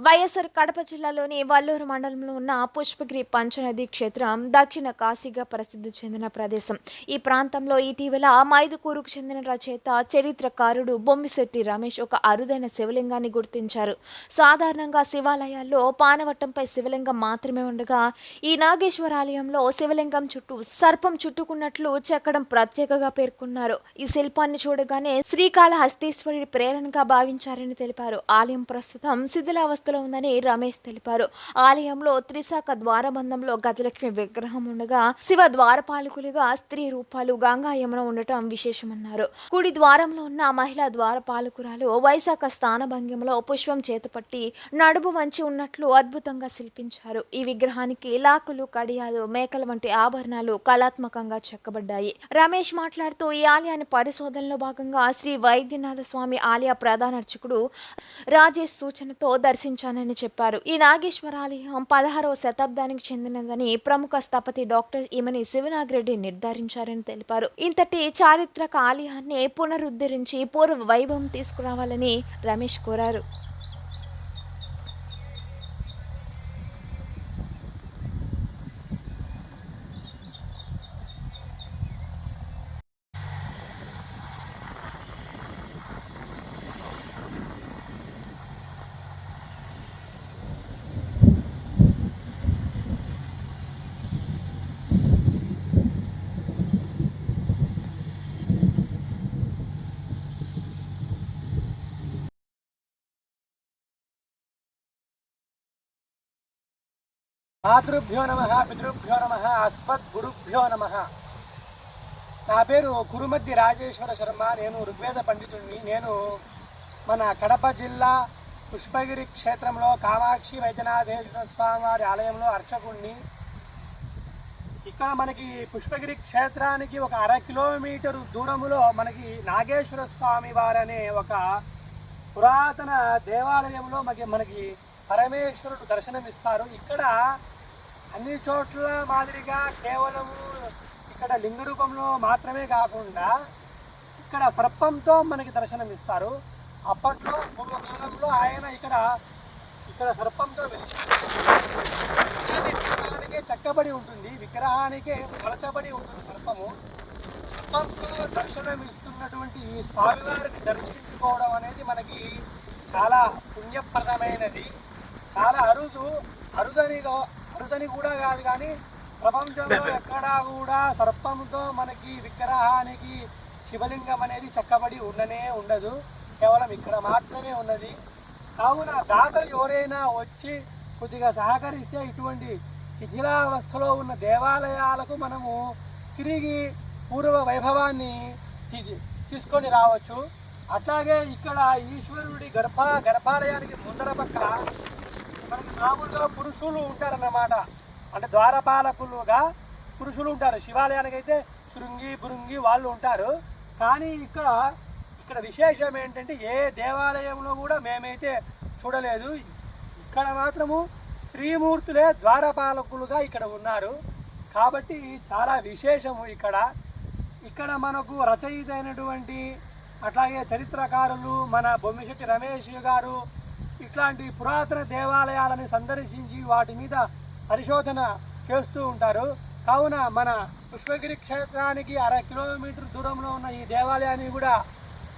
వైఎస్ఆర్ కడప జిల్లాలోని వల్లూరు మండలంలో ఉన్న పుష్పగిరి పంచనది క్షేత్రం దక్షిణ కాశీగా ప్రసిద్ధి చెందిన ప్రదేశం. ఈ ప్రాంతంలో ఇటీవల మైదుకూరుకు చెందిన రచయిత చరిత్రకారుడు బొమ్మిశెట్టి రమేష్ ఒక అరుదైన శివలింగాన్ని గుర్తించారు. సాధారణంగా శివాలయాల్లో పానవట్టంపై శివలింగం మాత్రమే ఉండగా ఈ నాగేశ్వర ఆలయంలో శివలింగం చుట్టూ సర్పం చుట్టుకున్నట్లు చెక్కడం ప్రత్యేకగా పేర్కొన్నారు. ఈ శిల్పాన్ని చూడగానే శ్రీకాళహస్తీశ్వరుడి ప్రేరణగా భావించారని తెలిపారు. ఆలయం ప్రస్తుతం శిథిలావస్థలో ఉందని రమేష్ తెలిపారు. ఆలయంలో త్రిశాఖ ద్వారబంధంలో గజలక్ష్మి విగ్రహం ఉండగా శివ ద్వారపాలకులుగా స్త్రీ రూపాలు గంగా యమున ఉండటం విశేషమన్నారు. కుడి ద్వారంలో ఉన్న మహిళా ద్వారపాలకురాలు వైశాఖ స్థానభంగిమలో పుష్పం చేతపట్టి నడుము వంచి ఉన్నట్లు అద్భుతంగా శిల్పించారు. ఈ విగ్రహానికి లాకులు కడియాలు మేకల వంటి ఆభరణాలు కళాత్మకంగా చెక్కబడ్డాయి. రమేష్ మాట్లాడుతూ ఈ ఆలయాన్ని పరిశోధనలో భాగంగా శ్రీ వైద్యనాథ స్వామి ఆలయ ప్రధాన అర్చకుడు రాజేష్ సూచనతో దర్శించానని చెప్పారు. ఈ నాగేశ్వర ఆలయం పదహారవ శతాబ్దానికి చెందినదని ప్రముఖ స్థపతి డాక్టర్ ఈమని శివనాగిరెడ్డి నిర్ధారించారని తెలిపారు. ఇంతటి చారిత్రక ఆలయాన్ని పునరుద్ధరించి పూర్వ వైభవం తీసుకురావాలని రమేష్ కోరారు. మాతృభ్యో నమ పితృభ్యో నమ అస్మద్ గురుభ్యో నమ. నా పేరు కురుమద్ది రాజేశ్వర శర్మ నేను ఋగ్వేద పండితుడిని. నేను మన కడప జిల్లా పుష్పగిరి క్షేత్రంలో కామాక్షి వైద్యనాథేశ్వర స్వామివారి ఆలయంలో అర్చకుణ్ణి. ఇక్కడ మనకి పుష్పగిరి క్షేత్రానికి ఒక అర కిలోమీటరు దూరములో మనకి నాగేశ్వర స్వామి వారనే ఒక పురాతన దేవాలయంలో మనకి మనకి పరమేశ్వరుడు దర్శనమిస్తారు. ఇక్కడ అన్ని చోట్ల మాదిరిగా కేవలము ఇక్కడ లింగ రూపంలో మాత్రమే కాకుండా ఇక్కడ సర్పంతో మనకి దర్శనమిస్తారు అప్పట్లో పూర్వకాలంలో ఆయన ఇక్కడ ఇక్కడ సర్పంతో విగ్రహానికే చెక్కబడి ఉంటుంది. విగ్రహానికే మలచబడి ఉంటుంది సర్పము. సర్పంతో దర్శనం ఇస్తున్నటువంటి ఈ స్వామివారిని దర్శించుకోవడం అనేది మనకి చాలా పుణ్యప్రదమైనది. చాలా అరుదు అరుదని అరుదని కూడా కాదు కానీ ప్రపంచంలో ఎక్కడా కూడా సర్పంతో మనకి విగ్రహానికి శివలింగం అనేది చెక్కబడి ఉండనే ఉండదు. కేవలం ఇక్కడ మాత్రమే ఉన్నది. కావున దాతలు ఎవరైనా వచ్చి కొద్దిగా సహకరిస్తే ఇటువంటి శిథిలావస్థలో ఉన్న దేవాలయాలకు మనము తిరిగి పూర్వ వైభవాన్ని తీసుకొని రావచ్చు. అట్లాగే ఇక్కడ ఈశ్వరుడి గర్భ గర్భాలయానికి ముందర పక్క మనకి మామూలుగా పురుషులు ఉంటారన్నమాట. అంటే ద్వారపాలకులుగా పురుషులు ఉంటారు. శివాలయానికి అయితే శృంగి బృంగి వాళ్ళు ఉంటారు. కానీ ఇక్కడ ఇక్కడ విశేషం ఏంటంటే ఏ దేవాలయంలో కూడా మేమైతే చూడలేదు. ఇక్కడ మాత్రము స్త్రీమూర్తులే ద్వారపాలకులుగా ఇక్కడ ఉన్నారు. కాబట్టి చాలా విశేషము ఇక్కడ. ఇక్కడ మనకు రచయిత అయినటువంటి అట్లాగే చరిత్రకారులు మన బొమ్మిశెట్టి రమేష్ గారు ఇట్లాంటి పురాతన దేవాలయాలను సందర్శించి వాటి మీద పరిశోధన చేస్తూ ఉంటారు. కావున మన పుష్పగిరి క్షేత్రానికి అర కిలోమీటర్ దూరంలో ఉన్న ఈ దేవాలయాన్ని కూడా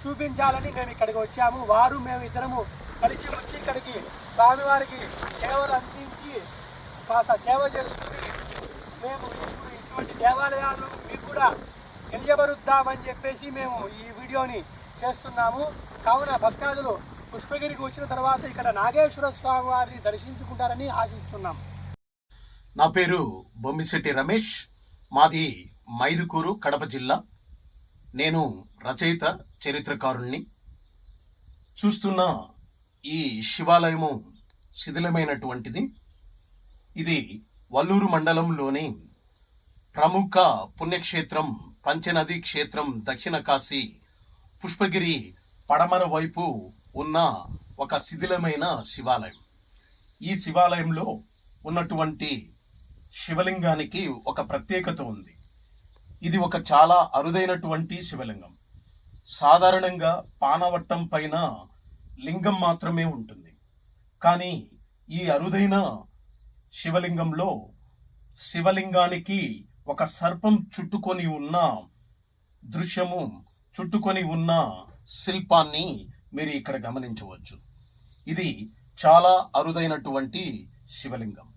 చూపించాలని మేము ఇక్కడికి వచ్చాము. వారు మేము ఇద్దరము కలిసి వచ్చి ఇక్కడికి స్వామివారికి సేవలు అందించి కాస్త సేవ చేసుకుని మేము ఇప్పుడు ఇటువంటి దేవాలయాలు మీకు కూడా తెలియబరుద్దామని చెప్పేసి మేము ఈ వీడియోని చేస్తున్నాము. కావున భక్తాదులు పుష్పగిరికి వచ్చిన తర్వాత ఇక్కడ నాగేశ్వర స్వామి వారిని దర్శించుకుంటారని ఆశిస్తున్నాం. నా పేరు బొమ్మిశెట్టి రమేష్. మాది మైదుకూరు కడప జిల్లా. నేను రచయిత చరిత్రకారుణ్ణి. చూస్తున్న ఈ శివాలయము శిథిలమైనటువంటిది. ఇది వల్లూరు మండలంలోని ప్రముఖ పుణ్యక్షేత్రం పంచనది క్షేత్రం దక్షిణ కాశీ పుష్పగిరి పడమర వైపు ఉన్న ఒక శిథిలమైన శివాలయం. ఈ శివాలయంలో ఉన్నటువంటి శివలింగానికి ఒక ప్రత్యేకత ఉంది. ఇది ఒక చాలా అరుదైనటువంటి శివలింగం. సాధారణంగా పానవట్టం పైన లింగం మాత్రమే ఉంటుంది. కానీ ఈ అరుదైన శివలింగంలో శివలింగానికి ఒక సర్పం చుట్టుకొని ఉన్న దృశ్యము చుట్టుకొని ఉన్న శిల్పాన్ని మీరు ఇక్కడ గమనించవచ్చు. ఇది చాలా అరుదైనటువంటి శివలింగం.